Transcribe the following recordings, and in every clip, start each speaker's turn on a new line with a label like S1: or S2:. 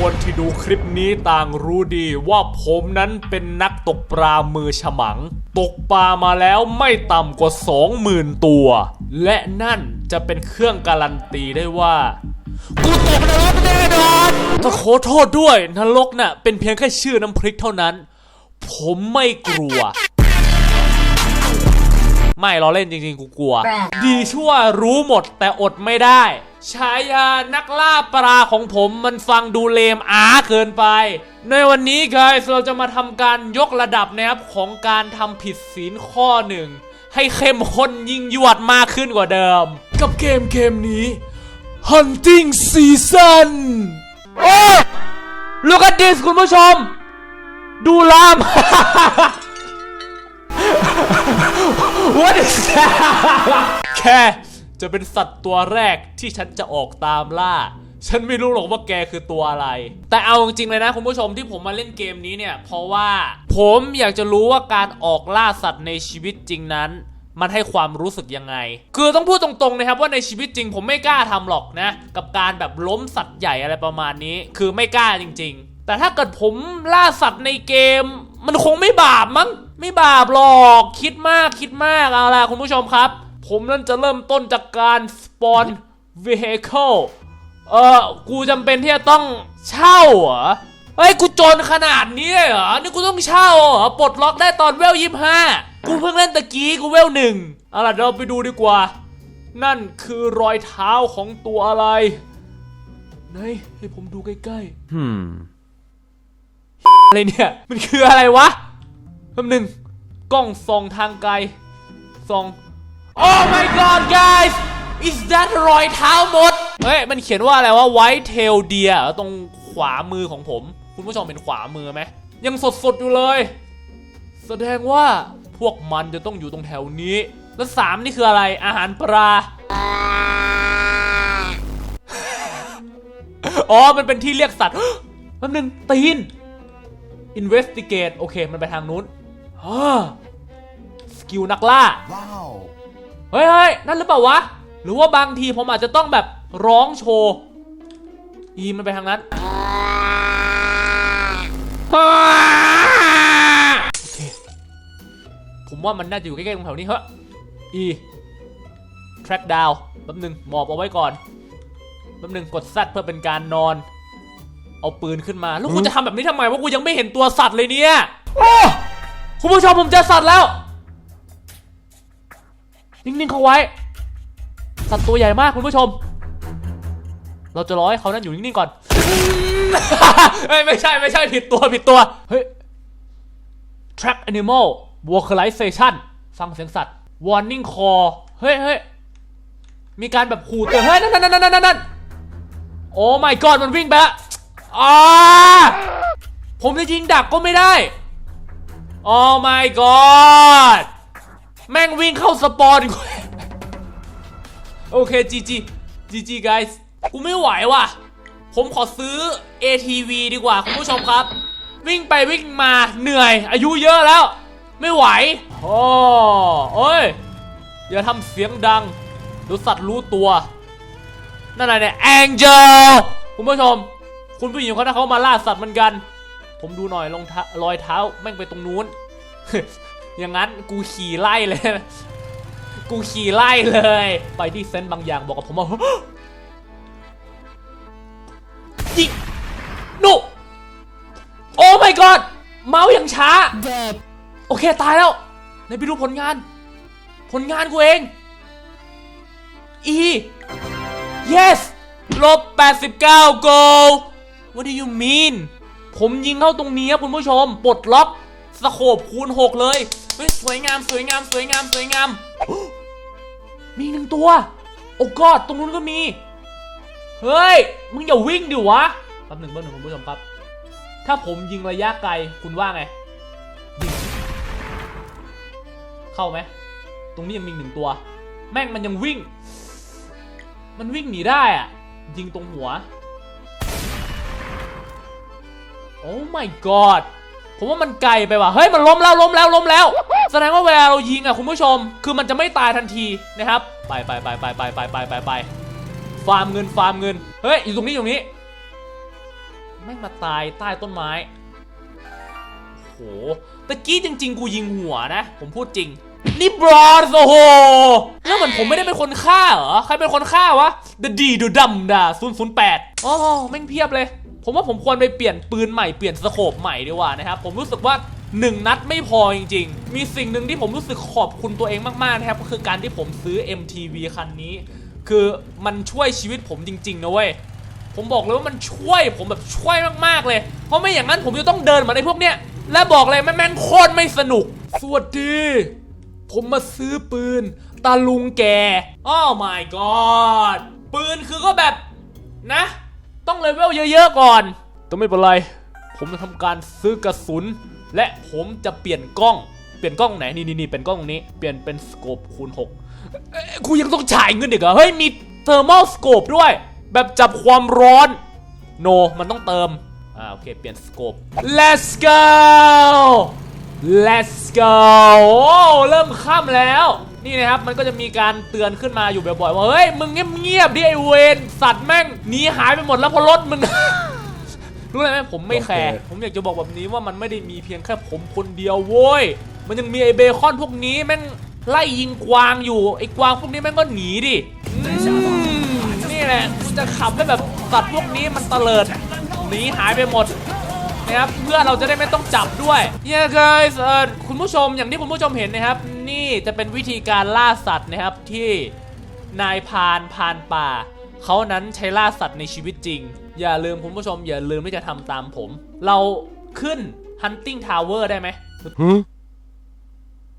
S1: คนที่ดูคลิปนี้ต่างรู้ดีว่าผมนั้นเป็นนักตกปลามือฉมัง ตกปลามาแล้วไม่ต่ำกว่า 20,000 ตัว และนั่นจะเป็นเครื่องการันตีได้ว่า กูตกนรกแน่นอนจะขอโทษด้วยนรกน่ะเป็นเพียงแค่ชื่อน้ำพริกเท่านั้น ผมไม่กลัว ไม่เราเล่นจริงๆ กูกลัว ดีชั่วรู้หมดแต่อดไม่ได้ ฉายานักล่าปลาของผมมันฟังดูเลมอาเกินไป ในวันนี้ guys เราจะมาทำการยกระดับนะครับ ของการทำผิดศีลข้อหนึ่ง ให้เข้มข้นยิ่งยวดมากขึ้นกว่าเดิม กับเกมเกมนี้ Hunting Season โอ้ Look at this คุณผู้ชม ดูลาม What is that แคจะเป็นสัตว์ตัวแรกที่ฉันจะออกตามล่า ฉันไม่รู้หรอกว่าแกคือตัวอะไร แต่เอาจริงๆเลยนะคุณผู้ชมที่ผมมาเล่นเกมนี้เนี่ย เพราะว่าผมอยากจะรู้ว่าการออกล่าสัตว์ในชีวิตจริงนั้น มันให้ความรู้สึกยังไง คือต้องพูดตรงๆนะครับว่าในชีวิตจริง ผมไม่กล้าทำหรอกนะ กับการแบบล้มสัตว์ใหญ่อะไรประมาณนี้ คือไม่กล้าจริง ๆ แต่ถ้าเกิดผมล่าสัตว์ในเกม มันคงไม่บาปมั้ง ไม่บาปหรอกคิดมากคิดมากเอาล่ะคุณผู้ชมครับ ผมนั่นจะเริ่มต้นจากการสปอน vehicle เออกูจำเป็นที่จะต้องเช่าเหรอเฮ้ยกูจนขนาดนี้เลยเหรอ นี่กูต้องเช่าเหรอ ปลดล็อกได้ตอนเวลยี่ห้ากูเพิ่งเล่นตะกี้กูเวลหนึ่งเอาล่ะเดี๋ยวเราไปดูดีกว่า นั่นคือรอยเท้าของตัวอะไรไหนให้ผมดูใกล้ๆ
S2: Hmm.
S1: อะไรเนี่ย มันคืออะไรวะ แป๊บหนึงกล้องส่องทางไกลส่อง Oh my god guys is that รอยเท้ามด เฮ้ย มันเขียนว่าอะไรว่า white tail deer ตรงขวามือของผม คุณผู้ชมเป็นขวามือไหม ยังสดๆอยู่เลย แสดงว่าพวกมันจะต้องอยู่ตรงแถวนี้ แล้วสามนี่คืออะไร อาหารปลา อ๋อ มันเป็นที่เรียกสัตว์แป๊บหนึงตีน investigate โอเค มันไปทางนู้น สกิลนักล่า
S2: Wow.
S1: เฮ้ยเฮ้ยนั่นหรือเปล่าวะ หรือว่าบางทีผมอาจจะต้องแบบร้องโชว์ อีมันไปทางนั้นฮ่าโอเค ผมว่ามันน่าจะอยู่ใกล้ๆตรงแถวนี้เฮ้ยอี track down แป๊บหนึงหมอบเอาไว้ก่อนแป๊บหนึงกด Z เพื่อเป็นการนอน เอาปืนขึ้นมา แล้วกูจะทำแบบนี้ทำไมว่ากูยังไม่เห็นตัวสัตว์เลยเนี่ยโอ้ คุณผู้ชมผมเจอสัตว์แล้ว นิ่งๆเขาไว้ สัตว์ตัวใหญ่มากคุณผู้ชม เราจะรอให้เขานั่นอยู่นิ่งๆก่อนไม่ใช่ไม่ใช่ผิดตัวผิดตัว เฮ้ย track animal vocalization ฟังเสียงสัตว์ warning call เฮ้ยเฮ้ยมีการแบบขู่เตือนเฮ้ย นั่นนั่นนั่นนั่นนั่นโอ้ my god มันวิ่งไปแล้วอ่าผมจะยิงดักก็ไม่ได้ โอ้ my god แม่งวิ่งเข้าสปอนโอเค GG GG guys กูไม่ไหวว่ะ ผมขอซื้อ ATV ดีกว่า คุณผู้ชมครับ วิ่งไปวิ่งมาเหนื่อย อายุเยอะแล้ว ไม่ไหว โอ้โอ้ย อย่าทำเสียงดังดูสัตว์รู้ตัว นั่นอะไรเนี่ยแองเจลคุณผู้ชม คุณผู้หญิงคนนั้นเขามาล่าสัตว์เหมือนกัน ผมดูหน่อยรองเท้ารอยเท้าแม่งไปตรงนู้น อย่างนั้นกูขี่ไล่เลย กูขี่ไล่เลย ไปที่เซนต์บางอย่างบอกกับผมว่ายิงนุโอ้ my god เมาส์อย่างช้า โอเค ตายแล้วไหนไปดูผลงาน ผลงานกูเอง E yes ลบ89 go what do you mean ผมยิงเข้าตรงนี้ครับคุณผู้ชมปลดล็อกสโคบคูณ 6 เลยเฮ้ยสวยงามสวยงามสวยงามสวยงาม มีหนึ่งตัว โอ้กอดตรงนู้นก็มี เฮ้ย มึงอย่าวิ่งดิวะแป๊บหนึ่งแป๊บหนึ่งคุณผู้ชมครับ ถ้าผมยิงระยะไกลคุณว่าไงยิงเข้าไหมตรงนี้ยังมีหนึ่งตัว แม่งมันยังวิ่ง มันวิ่งหนีได้อะยิงตรงหัว โอ้ my god ผมว่ามันไกลไปว่ะ เฮ้ย มันล้มแล้วล้มแล้วล้มแล้ว แสดงว่าเวลาเรายิงอะคุณผู้ชม คือมันจะไม่ตายทันทีนะครับ ไปไปไปไปไปไปไปไปไปฟาร์มเงินฟาร์มเงิน เฮ้ย อยู่ตรงนี้อยู่ตรงนี้แม่มาตายใต้ต้นไม้ โห ตะกี้จริง ๆ กูยิงหัวนะ ผมพูดจริง นี่บรอนซ์โอ้โห แล้วเหมือนผมไม่ได้เป็นคนฆ่าเหรอ ใครเป็นคนฆ่าวะดดีดูดำดาศูนย์ศูนย์แปดอ๋อแม่งเพียบเลย ผมว่าผมควรไปเปลี่ยนปืนใหม่เปลี่ยนสโคปใหม่ดีกว่านะครับ ผมรู้สึกว่า1นัดไม่พอจริง ๆ มีสิ่งหนึ่งที่ผมรู้สึกขอบคุณตัวเองมากๆนะครับก็คือการที่ผมซื้อ MTV คันนี้ คือมันช่วยชีวิตผมจริง ๆ นะเว้ยผมบอกเลยว่ามันช่วยผมแบบช่วยมากๆเลย เพราะไม่อย่างนั้นผมจะต้องเดินมือนพวกเนี้ย และบอกเลยแม่งโคตรไม่สนุก สวัสดี ผมมาซื้อปืน ตาลุงแกอ้าว my god ปืนคือก็แบบนะ ต้องเลเวลเยอะๆก่อนแต่ไม่เป็นไร ผมจะทำการซื้อกระสุน และผมจะเปลี่ยนกล้อง เปลี่ยนกล้องไหน นี่นี่เป็นกล้องนี้ เปลี่ยนเป็นสโคปคูณ6กูยังต้องจ่ายเงินอีกเหรอ เฮ้ย มีเทอร์มอลสโคปด้วย แบบจับความร้อน โน มันต้องเติม อ่า โอเค เปลี่ยนสโคป let's go let's go เริ่มค่ำแล้ว นี่นะครับมันก็จะมีการเตือนขึ้นมาอยู่บ่อยๆว่าเฮ้ยมึงเงียบๆดิไอเวนสัตว์แม่งหนีหายไปหมดแล้วเพราะรถมึง รู้อะไรไหมผมไม่แคร์
S2: โอเค
S1: ผมอยากจะบอกแบบนี้ว่ามันไม่ได้มีเพียงแค่ผมคนเดียวโว้ยมันยังมีไอเบคอนพวกนี้แม่งไล่ยิงกวางอยู่ไอกวางพวกนี้แม่งก็หนีดิอืมนี่แหละกูจะขับให้แบบสัตว์พวกนี้มันเตลิดหนีหายไปหมดนะครับเพื่อเราจะได้ไม่ต้องจับด้วย yeah guys เออคุณผู้ชมอย่างที่คุณผู้ชมเห็นนะครับ นี่จะเป็นวิธีการล่าสัตว์นะครับที่นายพานพานป่า เขานั้นใช้ล่าสัตว์ในชีวิตจริง อย่าลืมคุณผู้ชม อย่าลืมที่จะทำตามผม เราขึ้น Hunting Tower ได้ไหม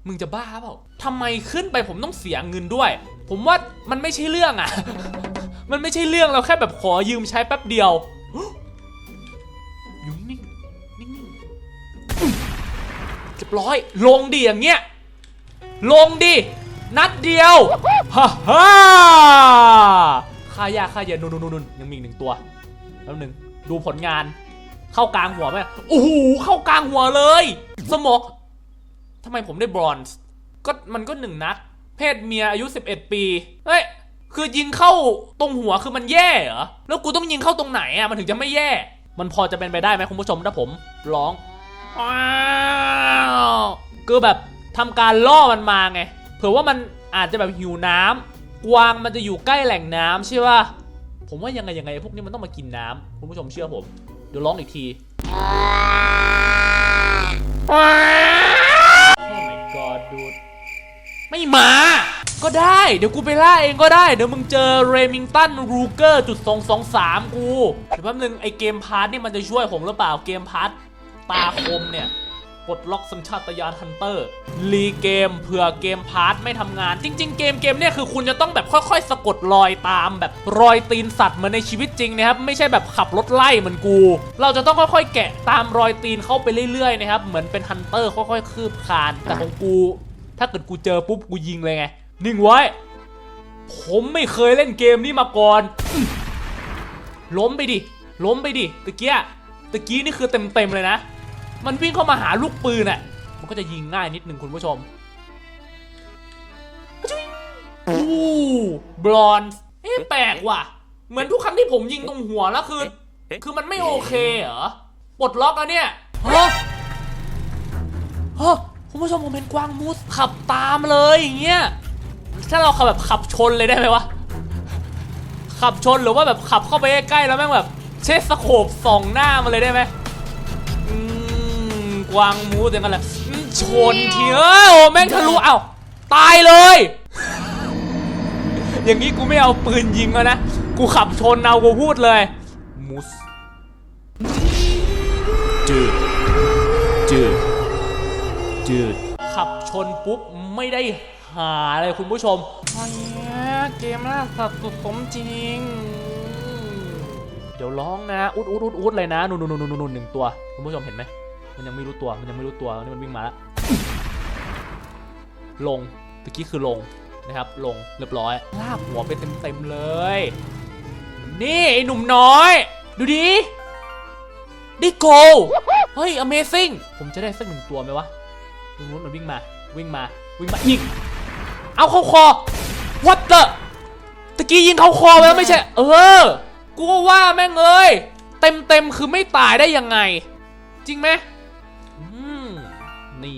S1: มึงจะบ้าเปล่าทำไมขึ้นไปผมต้องเสียเงินด้วย ผมว่ามันไม่ใช่เรื่องอะ มันไม่ใช่เรื่องเราแค่แบบขอยืมใช้แป๊บเดียวอยู่นิ่งนิ่งเรียบร้อย ลงดิอย่างเงี้ย ลงดิ นัดเดียวฮ่าฮ่าค่ายากค่าเย็นนุ่นนุ่นนุ่นยังมีอีกหนึ่งตัวแล้วหนึ่งดูผลงาน เข้ากลางหัวไหมโอ้โหเข้ากลางหัวเลย สมองทำไมผมได้บรอนซ์ก็มันก็หนึ่งนัด เพศเมียอายุ 11 ปีเฮ้ยคือยิงเข้าตรงหัวคือมันแย่เหรอ แล้วกูต้องยิงเข้าตรงไหนอะมันถึงจะไม่แย่ มันพอจะเป็นไปได้ไหมคุณผู้ชมถ้าผมร้องว้าวคือแบบ ทำการล่อมันมาไง เผื่อว่ามันอาจจะแบบหิวน้ำกวางมันจะอยู่ใกล้แหล่งน้ำใช่ป่ะผมว่ายังไงยังไงพวกนี้มันต้องมากินน้ำคุณผู้ชมเชื่อผม เดี๋ยวร้องอีกที โอ้ my god ดูดไม่มา ก็ได้ เดี๋ยวกูไปล่าเองก็ได้ เดี๋ยวมึงเจอเรมิงตันรูเกอร์จุดสองสองสามกู เดี๋ยวแป๊บนึงไอเกมพาร์ทนี่มันจะช่วยผมหรือเปล่าเกมพาร์ทตาคมเนี่ย ปลดล็อกสัญชาตญาณฮันเตอร์รีเกมเผื่อเกมพาร์ทไม่ทำงาน จริง ๆ เกมเกมเนี่ยคือคุณจะต้องแบบค่อยๆ สะกดรอยตามแบบรอยตีนสัตว์เหมือนในชีวิตจริงนะครับ ไม่ใช่แบบขับรถไล่เหมือนกู เราจะต้องค่อยๆ แกะตามรอยตีนเข้าไปเรื่อยๆนะครับเหมือนเป็นฮันเตอร์ค่อยๆ คืบคลานแต่ของกู ถ้าเกิดกูเจอปุ๊บกูยิงเลยไงนิ่งไว้ ผมไม่เคยเล่นเกมนี้มาก่อน ล้มไปดิล้มไปดิตะเกียตะกี้นี่คือเต็มๆเลยนะ มันวิ่งเข้ามาหาลูกปืนอะมันก็จะยิงง่ายนิดนึงคุณผู้ชมอู้บลอนเอ๊ะแปลกว่ะ เหมือนทุกครั้งที่ผมยิงตรงหัวแล้วคือ คือมันไม่โอเคเหรอปลดล็อกแล้วเนี่ยฮะฮะคุณผู้ชมผมเป็นกวางมูสขับตามเลยอย่างเงี้ยถ้าเราขับแบบขับชนเลยได้ไหมวะ ขับชนหรือว่าแบบขับเข้าไปใกล้ๆแล้วแม่งแบบเชสโคปส่องหน้ามันเลยได้ไหม วางมูสอย่างนั้นแหละอืมชนทีเอ้ยโอ้แม่งทะลุเอ้าตายเลย อย่างนี้กูไม่เอาปืนยิงแล้วนะ กูขับชนเอากูพูดเลย มูสจืดจืดจืดขับชนปุ๊บไม่ได้หาเลยคุณผู้ชมอันเนี้ยเกมล่าสัตว์สุดสมจริง เดี๋ยวร้องนะ อุดอุดอุดอุดเลยนะนู่นนู่นนู่นนู่นหนึ่งตัว คุณผู้ชมเห็นไหม มันยังไม่รู้ตัว มันยังไม่รู้ตัวนี่มันวิ่งมาแล้ว ลง ตะกี้คือลงนะครับ ลงเรียบร้อย ลากหัวไปเต็มๆเลย นี่ไอ้หนุ่มน้อย ดูดิได้โกลเฮ้ย Amazing ผมจะได้สักหนึ่งตัวไหมวะตรงนู้นมันวิ่งมา วิ่งมา วิ่งมาอีก เอาเข้าคอ what the ตะกี้ยิงเข้าคอไปแล้วไม่ใช่ เออ กูว่าแม่งเอ้ย เต็มเต็มๆคือไม่ตายได้ยังไง จริงไหม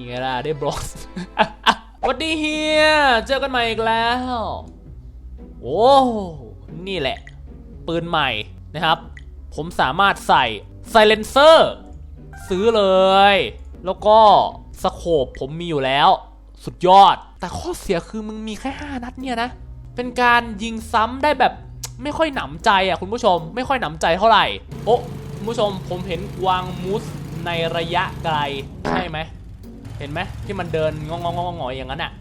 S1: ไงล่ะได้บล็อกวัสดีเฮียเจอกันใหม่อีกแล้ว โอ้นี่แหละ ปืนใหม่นะครับ ผมสามารถใส่ไซเลนเซอร์ซื้อเลย แล้วก็สโคปผมมีอยู่แล้ว สุดยอด แต่ข้อเสียคือมึงมีแค่ 5 นัดเนี่ยนะ เป็นการยิงซ้ำได้แบบไม่ค่อยหนำใจอะคุณผู้ชม ไม่ค่อยหนำใจเท่าไหร่ โอ้คุณผู้ชมผมเห็นกวางมูสในระยะไกล ใช่ไหม เห็นไหมที่มันเดินงองงองงอยอย่างนั้นอะ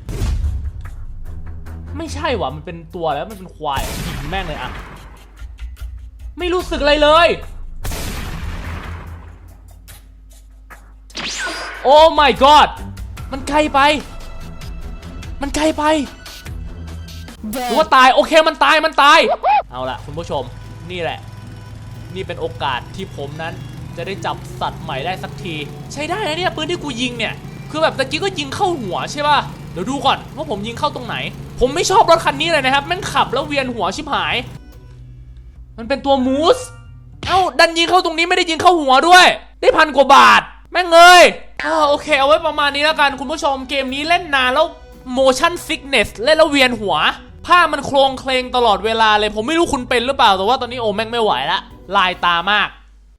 S1: ไม่ใช่ว่ะมันเป็นตัวแล้วมันเป็นควายยิงแม่งเลยอะ ไม่รู้สึกอะไรเลย โอ้ my god มันไกลไป มันไกลไปหรือว่าตายโอเคมันตายมันตาย เอาละคุณผู้ชมนี่แหละ นี่เป็นโอกาสที่ผมนั้นจะได้จับสัตว์ใหม่ได้สักที ใช้ได้นะเนี่ยปืนที่กูยิงเนี่ย คือแบบตะกี้ก็ยิงเข้าหัวใช่ป่ะ เดี๋ยวดูก่อนว่าผมยิงเข้าตรงไหน ผมไม่ชอบรถคันนี้เลยนะครับแม่งขับแล้วเวียนหัวชิบหาย มันเป็นตัวมูส เอ้าดันยิงเข้าตรงนี้ไม่ได้ยิงเข้าหัวด้วย ได้พันกว่าบาท แม่งเอ้ยอ่าโอเคเอาไว้ประมาณนี้แล้วกันคุณผู้ชมเกมนี้เล่นนานแล้ว motion sickness เล่นแล้วเวียนหัวผ้ามันโครงเคลงตลอดเวลาเลย ผมไม่รู้คุณเป็นหรือเปล่าแต่ว่าตอนนี้โอแม่งไม่ไหวละลายตามาก